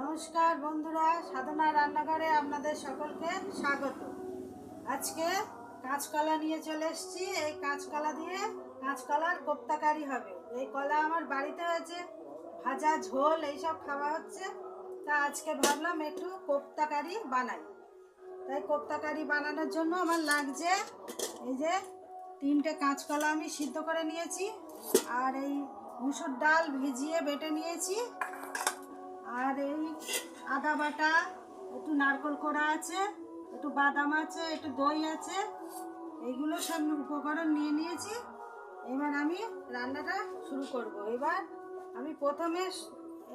নমস্কার বন্ধুরা, সাধনা রান্নাঘরে আপনাদের সকলকে স্বাগত। আজকে কাঁচকলা নিয়ে চলে এসেছি। এই কাঁচকলা দিয়ে কাঁচকলার কোপ্তাকারি হবে। এই কলা আমার বাড়িতে হয়েছে, ভাজা ঝোল, এইসব খাওয়া হচ্ছে। তা আজকে ভাবলাম একটু কোপ্তাকারি বানাই। তাই কোপ্তাকারি বানানোর জন্য আমার লাগছে এই যে তিনটে কাঁচকলা আমি সিদ্ধ করে নিয়েছি। আর এই মুসুর ডাল ভিজিয়ে বেটে নিয়েছি। আর আদা বাটা, একটু নারকল কোড়া আছে, একটু বাদাম আছে, একটু দই আছে, এইগুলো সব উপকরণ নিয়ে নিয়েছি। এবার আমি রান্নাটা শুরু করব। এবার আমি প্রথমে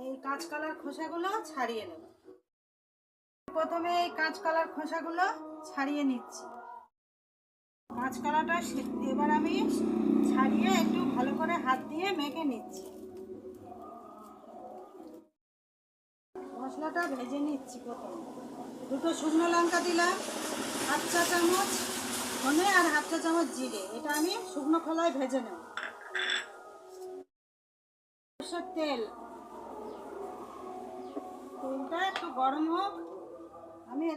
এই কাঁচকলার খোসাগুলো ছাড়িয়ে নেব। প্রথমে এই কাঁচকলার খোসাগুলো ছাড়িয়ে নিচ্ছি। কাঁচকলাটা এবার আমি ছাড়িয়ে একটু ভালো করে হাত দিয়ে মেখে নিচ্ছি। মশলাটা ভেজে নিচ্ছি প্রথমে। দুটো শুকনো লঙ্কা দিলাম, হাফ চা চামচ ধনে আর হাফ চা চামচ জিরে। এটা আমি শুকনো খোলায় ভেজে নেব। সরষের তেল। তেলটা একটু গরম হোক। আমি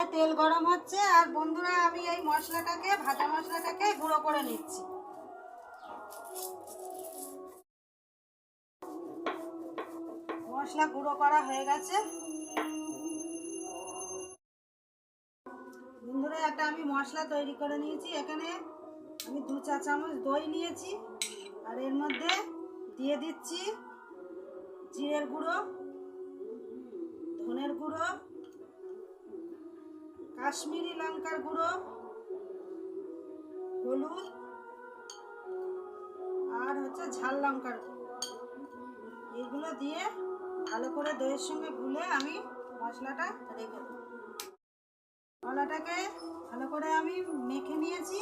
তেল গরম হচ্ছে আর বন্ধুরা, আমি এই মশলাটাকে, ভাজা মশলাটাকে গুঁড়ো করে নিচ্ছি। মশলা গুঁড়ো করা হয়ে গেছে। বন্ধুরা, একটা আমি মশলা তৈরি করে নিয়েছি। এখানে আমি দু চা চামচ দই নিয়েছি। আর এর মধ্যে দিয়ে দিচ্ছি জিরের গুঁড়ো, ধনের গুঁড়ো, কাশ্মীরি লঙ্কার গুঁড়ো, হলুদ, আর হচ্ছে ঝাল লঙ্কার গুঁড়ো। এগুলো দিয়ে ভালো করে দইয়ের সঙ্গে গুলে আমি মশলাটা রেখে দেবো। কলাটাকে ভালো করে আমি মেখে নিয়েছি।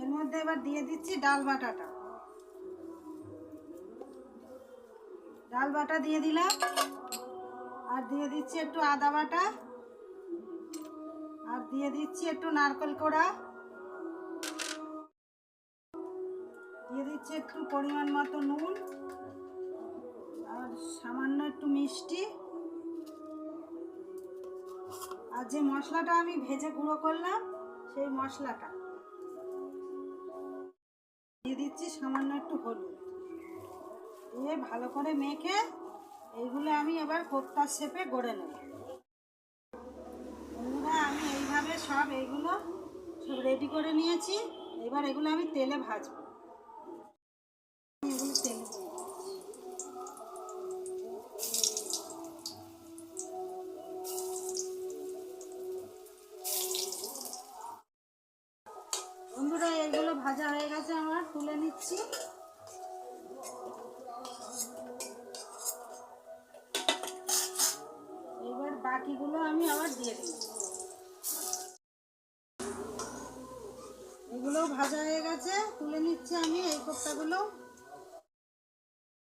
এর মধ্যে এবার দিয়ে দিচ্ছি ডাল বাটাটা। ডাল বাটা দিয়ে দিলাম। আর দিয়ে দিচ্ছি একটু আদা বাটা। আর দিয়ে দিচ্ছি একটু নারকেল কোড়া। দিয়ে দিচ্ছি একটু পরিমাণ মতো নুন। আর সামান্য একটু মিষ্টি। আর যে মশলাটা আমি ভেজে গুঁড়ো করলাম, সেই মশলাটা। দিয়ে দিচ্ছি সামান্য একটু হলুদ। দিয়ে ভালো করে মেখে এইগুলো আমি এবার কোপ্তার শেপে গড়ে নেব। বন্ধুরা, আমি এইভাবে সব এইগুলো সব রেডি করে নিয়েছি। এবার এগুলো আমি তেলে ভাজবো। এগুলো তেলে এগুলো ভাজা হয়ে গেছে আমার, তুলে নিচ্ছি। এবার বাকিগুলো আমি আবার দিয়ে দিই এগুলো ভাজা হয়ে গেছে, তুলে নিচ্ছি আমি এই কোপ্তাগুলো।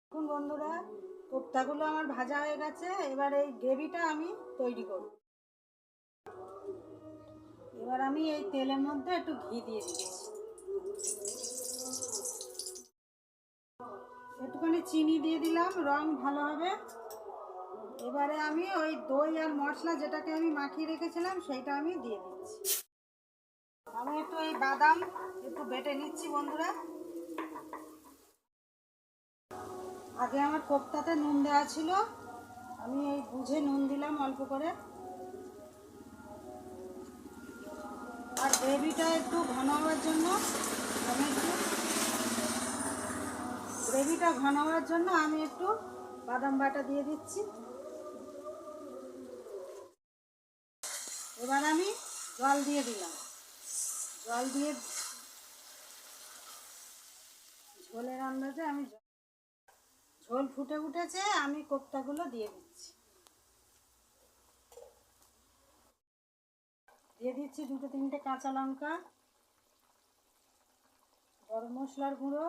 এখন বন্ধুরা, কোপ্তাগুলো আমার ভাজা হয়ে গেছে, এবার এই গ্রেভিটা আমি তৈরি করব। এবার আমি এই তেলের মধ্যে একটু ঘি দিয়ে দিচ্ছি। একটুখানি চিনি দিয়ে দিলাম, রং ভালো হবে। এবারে আমি ওই দই আর মশলা যেটাকে আমি মাখিয়ে রেখেছিলাম, সেইটা আমি দিয়ে দিচ্ছি। আমি একটু এই বাদাম একটু বেটে নিচ্ছি, বন্ধুরা। আগে আমার কোপ্তাতে নুন দেওয়া ছিল। আমি এই বুঝে নুন দিলাম অল্প করে। আর গ্রেভিটা একটু ঘন হওয়ার জন্য আমি একটু গ্রেভিটা ঘন হওয়ার জন্য আমি একটু বাদাম বাটা দিয়ে দিচ্ছি। এবার আমি জল দিয়ে দিলাম। জল দিয়ে ঝোলের আন্দাজে আমি ঝোল ফুটে উঠেছে, আমি কোপ্তাগুলো দিয়ে দিচ্ছি। দিয়ে দিচ্ছি দুটো তিনটে কাঁচা লঙ্কা, গরম মশলার গুঁড়ো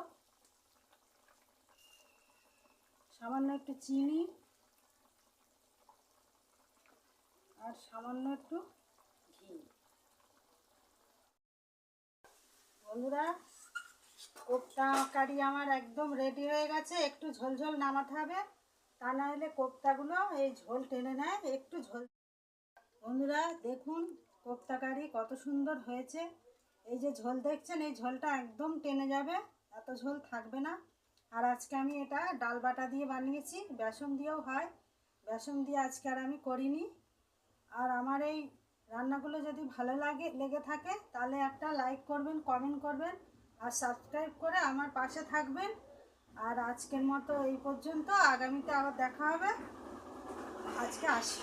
সামান্য একটু চিনি আর সামান্য একটু ঘি। বন্ধুরা, কোপ্তা কারি আমার একদম রেডি হয়ে গেছে। একটু ঝোলঝোল নামাতে হবে, তা না হলে কোপ্তাগুলো এই ঝোল টেনে নেয়, একটু ঝোল। বন্ধুরা, দেখুন কোপ্তা কারি কত সুন্দর হয়েছে। এই যে ঝোল দেখছেন, এই ঝোলটা একদম টেনে যাবে, এত ঝোল থাকবে না। আর আজকে আমি এটা ডাল বাটা দিয়ে বানিয়েছি, বেসন দিয়েও হয়। বেসন দিয়ে আজকে আর আমি করিনি। আর আমার এই রান্নাগুলো যদি ভালো লাগে, লেগে থাকে, তাহলে একটা লাইক করবেন, কমেন্ট করবেন, আর সাবস্ক্রাইব করে আমার পাশে থাকবেন। আর আজকের মতো এই পর্যন্ত, আগামীতে আবার দেখা হবে। আজকে আসি।